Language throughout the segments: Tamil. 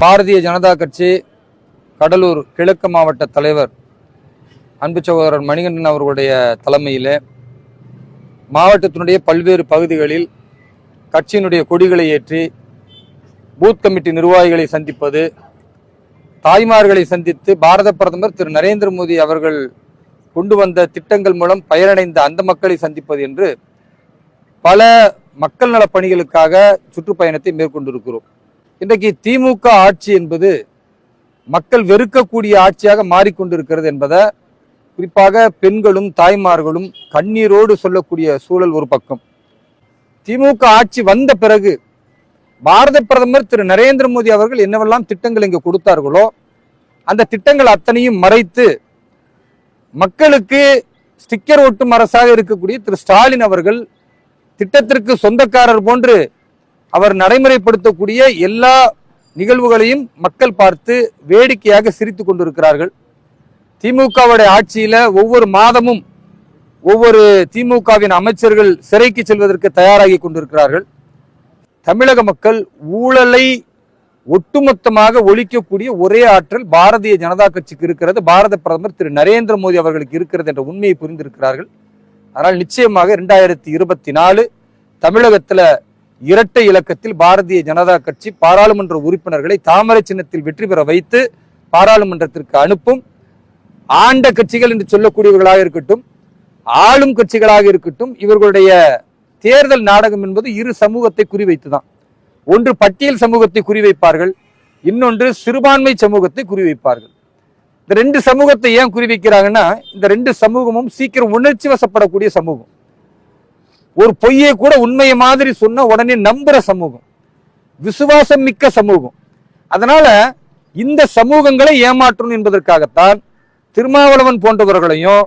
பாரதிய ஜனதா கட்சி கடலூர் கிழக்கு மாவட்ட தலைவர் அன்பு சகோதரர் மணிகண்டன் அவர்களுடைய தலைமையில் மாவட்டத்தினுடைய பல்வேறு பகுதிகளில் கட்சியினுடைய கொடிகளை ஏற்றி பூத் கமிட்டி நிர்வாகிகளை சந்திப்பது தாய்மார்களை சந்தித்து பாரத பிரதமர் திரு நரேந்திர மோடி அவர்கள் கொண்டு வந்த திட்டங்கள் மூலம் பயனடைந்த அந்த மக்களை சந்திப்பது என்று பல மக்கள் நலப் பணிகளுக்காக சுற்றுப்பயணத்தை மேற்கொண்டிருக்கிறோம். இன்றைக்கு திமுக ஆட்சி என்பது மக்கள் வெறுக்கக்கூடிய ஆட்சியாக மாறிக்கொண்டிருக்கிறது என்பதை குறிப்பாக பெண்களும் தாய்மார்களும் கண்ணீரோடு சொல்லக்கூடிய சூழல் ஒரு பக்கம். திமுக ஆட்சி வந்த பிறகு பாரத பிரதமர் திரு நரேந்திர மோடி அவர்கள் என்னவெல்லாம் திட்டங்கள் இங்கு கொடுத்தார்களோ அந்த திட்டங்கள் அத்தனையும் மறைத்து மக்களுக்கு ஸ்டிக்கர் ஒட்டும் அரசாக இருக்கக்கூடிய திரு ஸ்டாலின் அவர்கள் திட்டத்திற்கு சொந்தக்காரர் போன்று அவர் நடைமுறைப்படுத்தக்கூடிய எல்லா நிகழ்வுகளையும் மக்கள் பார்த்து வேடிக்கையாக சிரித்து கொண்டிருக்கிறார்கள். திமுகவுடைய ஆட்சியில ஒவ்வொரு மாதமும் ஒவ்வொரு திமுகவின் அமைச்சர்கள் சிறைக்கு செல்வதற்கு தயாராகி கொண்டிருக்கிறார்கள். தமிழக மக்கள் ஊழலை ஒட்டுமொத்தமாக ஒழிக்கக்கூடிய ஒரே ஆற்றல் பாரதிய ஜனதா கட்சிக்கு இருக்கிறது. பாரத பிரதமர் திரு நரேந்திர மோடி அவர்களுக்கு இருக்கிறது என்ற உண்மையை புரிந்திருக்கிறார்கள். ஆனால் நிச்சயமாக இரண்டாயிரத்தி இருபத்தி நாலு தமிழகத்தில் இரட்டை இலக்கத்தில் பாரதிய ஜனதா கட்சி பாராளுமன்ற உறுப்பினர்களை தாமரை சின்னத்தில் வெற்றி பெற வைத்து பாராளுமன்றத்திற்கு அனுப்பும். ஆண்ட கட்சிகள் என்று சொல்லக்கூடியவர்களாக இருக்கட்டும் ஆளும் கட்சிகளாக இருக்கட்டும் இவர்களுடைய தேர்தல் நாடகம் என்பது இரு சமூகத்தை குறிவைத்துதான். ஒன்று பட்டியல் சமூகத்தை குறிவைப்பார்கள் இன்னொன்று சிறுபான்மை சமூகத்தை குறிவைப்பார்கள். இந்த ரெண்டு சமூகத்தை ஏன் குறிவைக்கிறாங்கன்னா இந்த ரெண்டு சமூகமும் சீக்கிரம் உணர்ச்சி வசப்படக்கூடிய சமூகம். ஒரு பொய்யை கூட உண்மையை மாதிரி சொன்ன உடனே நம்புற சமூகம் விசுவாசம் மிக்க சமூகம். அதனால இந்த சமூகங்களை ஏமாற்றணும் என்பதற்காகத்தான் திருமாவளவன் போன்றவர்களையும்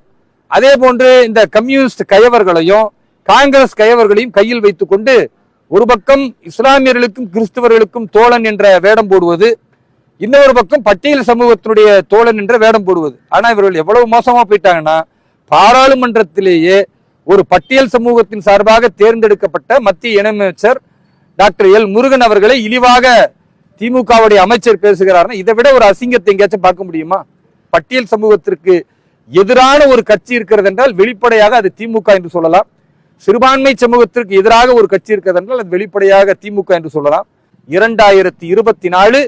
அதே போன்று இந்த கம்யூனிஸ்ட் கயவர்களையும் காங்கிரஸ் கயவர்களையும் கையில் வைத்துக்கொண்டு ஒரு பக்கம் இஸ்லாமியர்களுக்கும் கிறிஸ்தவர்களுக்கும் தோழன் என்ற வேடம் போடுவது இன்னொரு பக்கம் பட்டியல் சமூகத்தினுடைய தோழன் என்ற வேடம் போடுவது. ஆனா இவர்கள் எவ்வளவு மோசமா போயிட்டாங்கன்னா பாராளுமன்றத்திலேயே ஒரு பட்டியல் சமூகத்தின் சார்பாக தேர்ந்தெடுக்கப்பட்ட மத்திய இணையமைச்சர் டாக்டர் எல் முருகன் அவர்களை இழிவாக திமுகவுடைய அமைச்சர் பேசுகிறார்னா இதை விட ஒரு அசிங்கத்தை எங்கேயாச்சும் பார்க்க முடியுமா? பட்டியல் சமூகத்திற்கு எதிரான ஒரு கட்சி இருக்கிறது என்றால் வெளிப்படையாக அது திமுக என்று சொல்லலாம். சிறுபான்மை சமூகத்திற்கு எதிராக ஒரு கட்சி இருக்கிறது என்றால் அது வெளிப்படையாக திமுக என்று சொல்லலாம். இரண்டாயிரத்தி இருபத்தி நாலு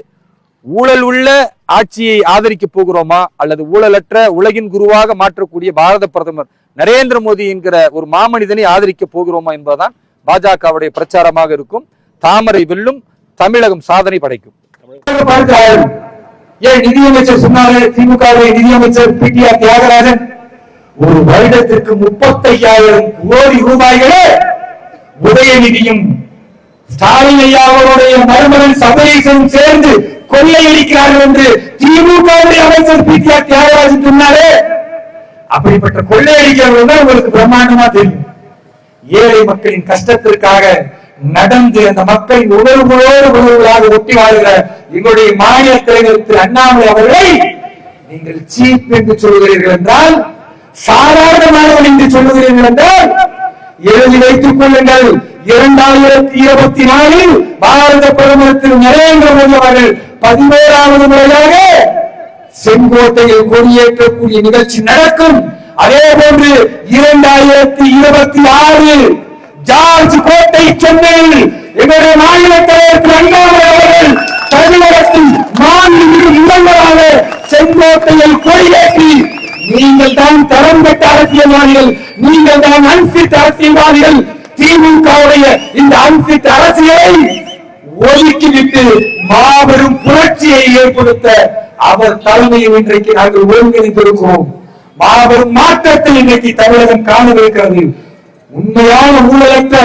ஊழல் உள்ள ஆட்சியை ஆதரிக்க போகிறோமா? அல்லது ஊழலற்ற உலகின் குருவாக மாற்றக்கூடிய பாரத பிரதமர் நரேந்திர மோடி என்கிற ஒரு மாமனிதனை ஆதரிக்க போகிறோமா என்பதுதான் பாஜகவுடைய பிரச்சாரமாக இருக்கும். தாமரை வெல்லும் தமிழகம் சாதனை படைக்கும். ஏன் நிதியமைச்சர் சொன்னாரு? திமுக நிதியமைச்சர் பி. டி. ஆர். தியாகராஜன் ஒரு வருடத்திற்கு முப்பத்தையாயிரம் கோடி ரூபாய்களே உதயநிதியும் ஸ்டாலின் ஐயா அவருடைய மருமகன் சபரீசனும் சேர்ந்து கொள்ளையடிக்கிறார்கள் என்று திமுக அமைச்சர் பி கே ஆர் தியாகராஜன் சொன்னாரே. அப்படிப்பட்ட கொள்ளையடிக்கிறவர்கள் தான் உங்களுக்கு பிரம்மாண்டமா தெரியும். ஏழை மக்களின் கஷ்டத்திற்காக நடந்து அந்த மக்களின் உணர்வுகளோடு உணர்வுகளாக ஒட்டி வாழ்கிற எங்களுடைய மாநில தலைவர் திரு அண்ணாமலை அவர்களை நீங்கள் சீப் என்று சொல்கிறீர்கள் என்றால் சாதாரணமானவர்கள் என்று சொல்லுகிறீர்கள் என்றால் எழுதி வைத்துக் கொள்ளுங்கள். இரண்டாயிரத்தி இருபத்தி நாலில் பாரத பிரதமர் திரு நரேந்திர மோடி அவர்கள் பதினோராவது முறையாக செங்கோட்டையில் கொடியேற்றக்கூடிய நிகழ்ச்சி நடக்கும். அதே போன்று இரண்டாயிரத்தி இருபத்தி ஆறு ஜார்ஜ் கோட்டை சென்னையில் எங்களுடைய மாநில தலைவர் திரு அண்ணாமலை அவர்கள் தமிழகத்தில் மாநில முதல்வராக செங்கோட்டையில் கொடியேற்றி நீங்கள் தான் தரம் பெற்ற அரசியல்வாதிகள் நீங்கள் தான் அன்பிட் அரசியல்வாதிகள் திமுகவுடைய இந்த அன்பிட் அரசியலை ஒதுக்கிவிட்டு மாபெரும் புரட்சியை ஏற்படுத்த அவர் தலைமையில் இன்றைக்கு நாங்கள் ஒருங்கிணைந்திருக்கிறோம். மாபெரும் மாற்றத்தை இன்றைக்கு தமிழகம் காணவிருக்கிறது. உண்மையான ஊழலற்ற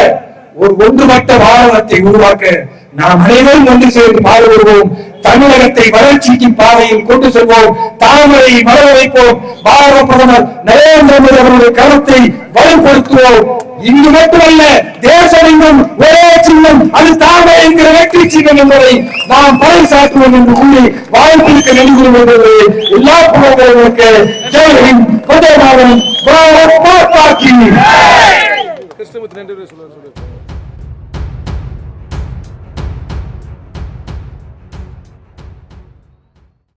ஒரு ஒன்றுபட்ட பாரதத்தை உருவாக்க நாம் அனைவரும் ஒன்று சேர்ந்து பாடுபடுவோம் தமிழகத்தை வளர்ச்சிக்கு பாதையில் கொண்டு செல்வோம். தாமரை மலர வைப்போம். பாரத பிரதமர் நரேந்திர மோடி அவருடைய கருத்தை வலுப்படுத்துவோம். இங்கு மட்டுமல்ல தேசமெங்கும் ஒரே சின்னம் அது தாமே என்கிற வெற்றி சின்னம் என்பதை நாம் பறைசாற்றுவோம் என்று கூறி வாய்ப்பிற்கு நெடுகுறுவது எல்லா புகழ்களுக்கு ஜெயஹிந்த் வந்தே மாதரம் பாரத் மாதா கி கிருஷ்ணமூர்த்தி நன்றி சொல்லுவார்